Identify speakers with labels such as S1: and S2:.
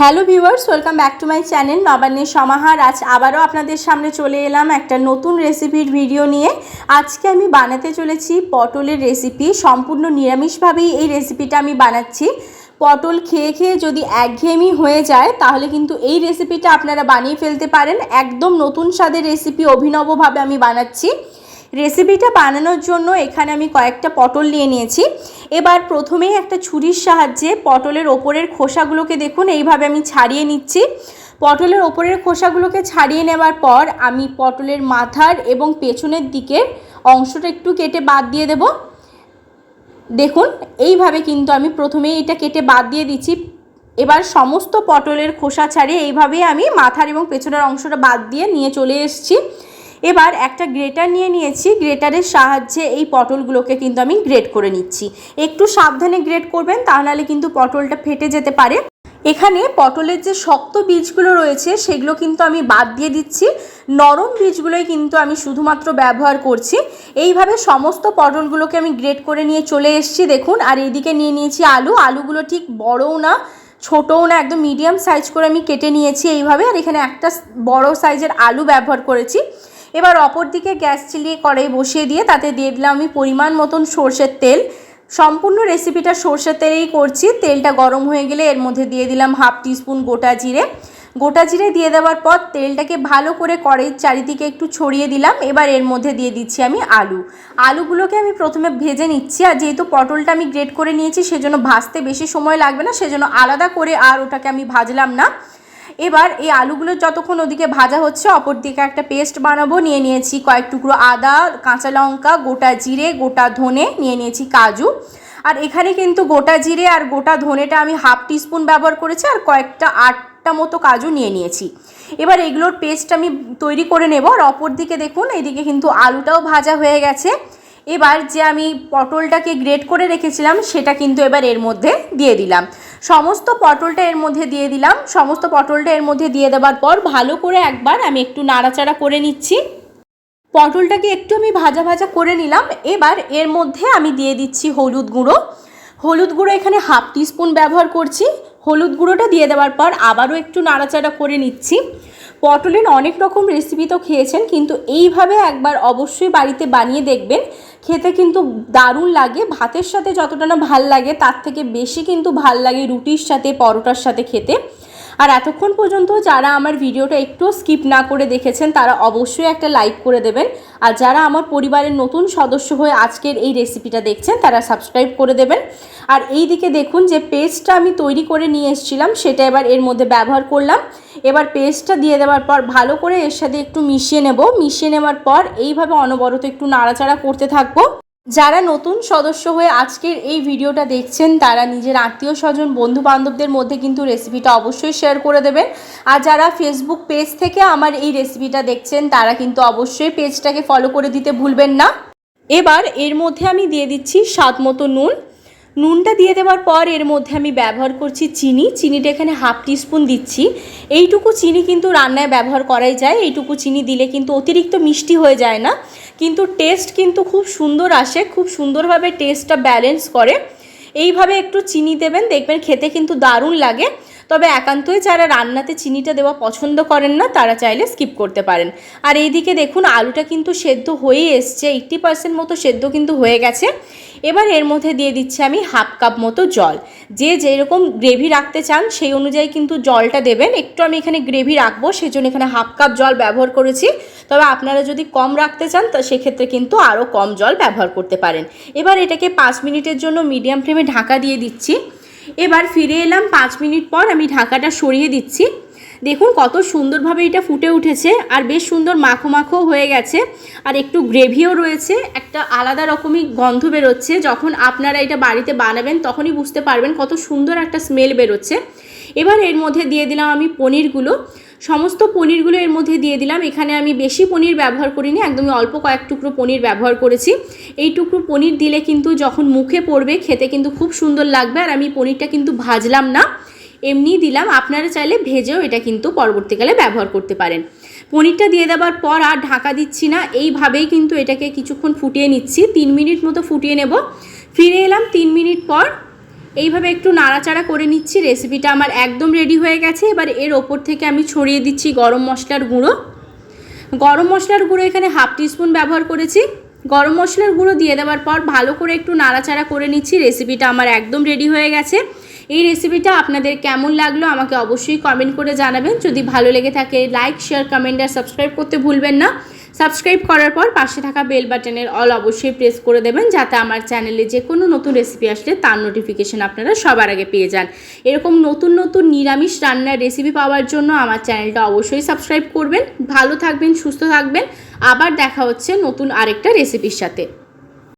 S1: Hello viewers, welcome back to my channel নবান্নের সমাহার। আজ আবারও আপনাদের সামনে চলে এলাম একটা নতুন রেসিপির ভিডিও নিয়ে। আজকে আমি বানাতে চলেছি পটলের রেসিপি। সম্পূর্ণ নিরামিষভাবেই এই রেসিপিটা আমি বানাচ্ছি। পটল খেয়ে খেয়ে যদি একঘেয়েমি হয়ে যায়, তাহলে কিন্তু এই রেসিপিটা আপনারা বানিয়ে ফেলতে পারেন। একদম নতুন স্বাদের রেসিপি অভিনবভাবে আমি বানাচ্ছি। রেসিপিটা বানানোর জন্য এখানে আমি কয়েকটা পটল নিয়ে নিয়েছি। এবার প্রথমেই একটা ছুরির সাহায্যে পটলের ওপরের খোসাগুলোকে দেখুন, এইভাবে আমি ছাড়িয়ে নিচ্ছি। পটলের ওপরের খোসাগুলোকে ছাড়িয়ে নেওয়ার পর আমি পটলের মাথার এবং পেছনের দিকের অংশটা একটু কেটে বাদ দিয়ে দেব। দেখুন, এইভাবে কিন্তু আমি প্রথমেই এটা কেটে বাদ দিয়ে দিচ্ছি। এবার সমস্ত পটলের খোসা ছাড়িয়ে এইভাবেই আমি মাথার এবং পেছনের অংশটা বাদ দিয়ে নিয়ে চলে এসেছি। এবার একটা গ্রেটার নিয়ে নিয়েছি, গ্রেটারের সাহায্যে এই পটলগুলোকে কিন্তু আমি গ্রেট করে নিচ্ছি। একটু সাবধানে গ্রেট করবেন, তা নাহলে কিন্তু পটলটা ফেটে যেতে পারে। এখানে পটলের যে শক্ত বীজগুলো রয়েছে, সেগুলো কিন্তু আমি বাদ দিয়ে দিচ্ছি। নরম বীজগুলোই কিন্তু আমি শুধুমাত্র ব্যবহার করছি। এইভাবে সমস্ত পটলগুলোকে আমি গ্রেট করে নিয়ে চলে এসেছি, দেখুন। আর এদিকে নিয়ে নিয়েছি আলু। আলুগুলো ঠিক বড়ও না, ছোটও না, একদম মিডিয়াম সাইজ করে আমি কেটে নিয়েছি এইভাবে। আর এখানে একটা বড় সাইজের আলু ব্যবহার করেছি। এবার অপর দিকে গ্যাস চিলিয়ে কড়াই বসিয়ে দিয়ে তাতে দিয়ে দিলাম আমি পরিমাণ মতন সর্ষের তেল। সম্পূর্ণ রেসিপিটা সর্ষের তেলেই করছি। তেলটা গরম হয়ে গেলে এর মধ্যে দিয়ে দিলাম হাফ টিস্পুন গোটা জিরে। গোটা জিরে দিয়ে দেওয়ার পর তেলটাকে ভালো করে কড়াইয়ের চারিদিকে একটু ছড়িয়ে দিলাম। এবার এর মধ্যে দিয়ে দিচ্ছি আমি আলু। আলুগুলোকে আমি প্রথমে ভেজে নিচ্ছি আর যেহেতু পটলটা আমি গ্রেট করে নিয়েছি, সেজন্য ভাজতে বেশি সময় লাগবে না। সেজন্য আলাদা করে আর ওটাকে আমি ভাজলাম না। এবার এই আলুগুলো যতক্ষণ ওদিকে ভাজা হচ্ছে অপর দিকে একটা পেস্ট বানাবো। নিয়ে নিয়েছি কয়েক টুকরো আদা, কাঁচা লঙ্কা, গোটা জিরে, গোটা ধনে, নিয়ে নিয়েছি কাজু। আর এখানে কিন্তু গোটা জিরে আর গোটা ধনেটা আমি হাফ টিস্পুন ব্যবহার করেছি আর কয়েকটা আটটা মতো কাজু নিয়ে নিয়েছি। এবার এগুলোর পেস্ট আমি তৈরি করে নেব আর অপর দিকে দেখুন, এইদিকে কিন্তু আলুটাও ভাজা হয়ে গেছে। এবার যে আমি পটলটাকে গ্রেট করে রেখেছিলাম, সেটা কিন্তু এবার এর মধ্যে দিয়ে দিলাম। সমস্ত পটলটা এর মধ্যে দিয়ে দিলাম। সমস্ত পটলটা এর মধ্যে দিয়ে দেওয়ার পর ভালো করে একবার আমি একটু নাড়াচাড়া করে নিচ্ছি। পটলটাকে একটু আমি ভাজা ভাজা করে নিলাম। এবার এর মধ্যে আমি দিয়ে দিচ্ছি হলুদ গুঁড়ো। হলুদ গুঁড়ো এখানে হাফ টিস্পুন ব্যবহার করছি। হলুদ গুঁড়োটা দিয়ে দেওয়ার পর আবারও একটু নাড়াচাড়া করে নিচ্ছি। পটলের অনেক রকম রেসিপি তো খেয়েছেন, কিন্তু এইভাবে একবার অবশ্যই বাড়িতে বানিয়ে দেখবেন। খেতে কিন্তু দারুণ লাগে, ভাতের সাথে যতটা না ভালো লাগে, তার থেকে বেশি কিন্তু ভালো লাগে রুটির সাথে, পরোটার সাথে খেতে। আর এতক্ষণ পর্যন্ত যারা আমার ভিডিওটা একটু স্কিপ না করে দেখেছেন, তারা অবশ্যই একটা লাইক করে দেবেন। আর যারা আমার পরিবারের নতুন সদস্য হয়ে আজকের এই রেসিপিটা দেখছেন, তারা সাবস্ক্রাইব করে দেবেন। আর এই দিকে দেখুন যে পেস্টটা আমি তৈরি করে নিয়ে এসেছিলাম, সেটা এবার এর মধ্যে ব্যবহার করলাম। এবার পেস্টটা দিয়ে দেওয়ার পর ভালো করে এর সাথে একটু মিশিয়ে নেব। মিশিয়ে নেওয়ার পর এইভাবে অনবরত একটু নাড়াচাড়া করতে থাকব। যারা নতুন সদস্য হয়ে আজকের এই ভিডিওটা দেখছেন, তারা নিজের আত্মীয় স্বজন বন্ধু বান্ধবদের মধ্যে কিন্তু রেসিপিটা অবশ্যই শেয়ার করে দেবেন। আর যারা ফেসবুক পেজ থেকে আমার এই রেসিপিটা দেখছেন, তারা কিন্তু অবশ্যই পেজটাকে ফলো করে দিতে ভুলবেন না। এবার এর মধ্যে আমি দিয়ে দিচ্ছি স্বাদ মতো নুন। নুনটা দিয়ে দেওয়ার পর এর মধ্যে আমি ব্যবহার করছি চিনি। চিনিটা এখানে হাফ টিস্পুন দিচ্ছি। এইটুকু চিনি কিন্তু রান্নায় ব্যবহার করাই যায়। এইটুকু চিনি দিলে কিন্তু অতিরিক্ত মিষ্টি হয়ে যায় না। কিন্তু টেস্ট কিন্তু খুব সুন্দর আসে, খুব সুন্দরভাবে টেস্টটা ব্যালেন্স করে। এইভাবে একটু চিনি দেবেন, দেখবেন খেতে কিন্তু দারুণ লাগে। তবে একান্তই যারা রান্নাতে চিনিটা দেওয়া পছন্দ করেন না, তারা চাইলে স্কিপ করতে পারেন। আর এইদিকে দেখুন, আলুটা কিন্তু সেদ্ধ হয়েই এসছে এইট্টি পার্সেন্ট মতো সেদ্ধ কিন্তু হয়ে গেছে। এবার এর মধ্যে দিয়ে দিচ্ছি আমি হাফ কাপ মতো জল। যে যেরকম গ্রেভি রাখতে চান, সেই অনুযায়ী কিন্তু জলটা দেবেন। একটু আমি এখানে গ্রেভি রাখব সেই জন্য এখানে হাফ কাপ জল ব্যবহার করেছি। তবে আপনারা যদি কম রাখতে চান, তো সেক্ষেত্রে কিন্তু আরও কম জল ব্যবহার করতে পারেন। এবার এটাকে পাঁচ মিনিটের জন্য মিডিয়াম ফ্লেমে ঢাকা দিয়ে দিচ্ছি। এবার ফিরে এলাম পাঁচ মিনিট পর আমি ঢাকাটা সরিয়ে দিচ্ছি। দেখুন কত সুন্দরভাবে এটা ফুটে উঠেছে আর বেশ সুন্দর মাখো মাখো হয়ে গেছে আর একটু গ্রেভিও রয়েছে, একটা আলাদা রকমই গন্ধ বেরোচ্ছে। যখন আপনারা এটা বাড়িতে বানাবেন তখনই বুঝতে পারবেন কত সুন্দর একটা স্মেল বেরোচ্ছে। এবার এর মধ্যে দিয়ে দিলাম আমি পনিরগুলো। সমস্ত পনিরগুলো এর মধ্যে দিয়ে দিলাম। এখানে আমি বেশি পনির ব্যবহার করিনি, একদমই অল্প কয়েক টুকরো পনির ব্যবহার করেছি। এই টুকরো পনির দিলে কিন্তু যখন মুখে পড়বে, খেতে কিন্তু খুব সুন্দর লাগবে আর আমি পনিরটা কিন্তু ভাজলাম না। এমনি দিলাম, আপনারা চাইলে ভেজেও এটা কিন্তু পরবর্তীকালে ব্যবহার করতে পারেন। পনিরটা দিয়ে দেওয়ার পর আর ঢাকা দিচ্ছি না, এইভাবেই কিন্তু এটাকে কিছুক্ষণ ফুটিয়ে নিচ্ছি। তিন মিনিট মতো ফুটিয়ে নেব। ফিরে এলাম তিন মিনিট পর। এইভাবে একটু নাড়াচাড়া করে নিচ্ছি রেসিপিটা আমার একদম রেডি হয়ে গেছে। এবার এর ওপর থেকে আমি ছড়িয়ে দিচ্ছি গরম মশলার গুঁড়ো। গরম মশলার গুঁড়ো এখানে হাফ টিস্পুন ব্যবহার করেছি। গরম মশলার গুঁড়ো দিয়ে দেওয়ার পর ভালো করে একটু নাড়াচাড়া করে নিচ্ছি রেসিপিটা আমার একদম রেডি হয়ে গেছে। এই রেসিপিটা আপনাদের কেমন লাগল আমাকে অবশ্যই কমেন্ট করে জানাবেন। যদি ভালো লেগে থাকে লাইক শেয়ার কমেন্ট আর সাবস্ক্রাইব করতে ভুলবেন না। সাবস্ক্রাইব করার পর পাশে থাকা বেল বাটনের অল অবশ্যই প্রেস করে দেবেন, যাতে আমার চ্যানেলে যে কোনো নতুন রেসিপি আসলে তার নোটিফিকেশন আপনারা সবার আগে পেয়ে যান। এরকম নতুন নতুন নিরামিষ রান্নার রেসিপি পাওয়ার জন্য আমার চ্যানেলটা অবশ্যই সাবস্ক্রাইব করবেন। ভালো থাকবেন, সুস্থ থাকবেন। আবার দেখা হচ্ছে নতুন আরেকটা রেসিপির সাথে।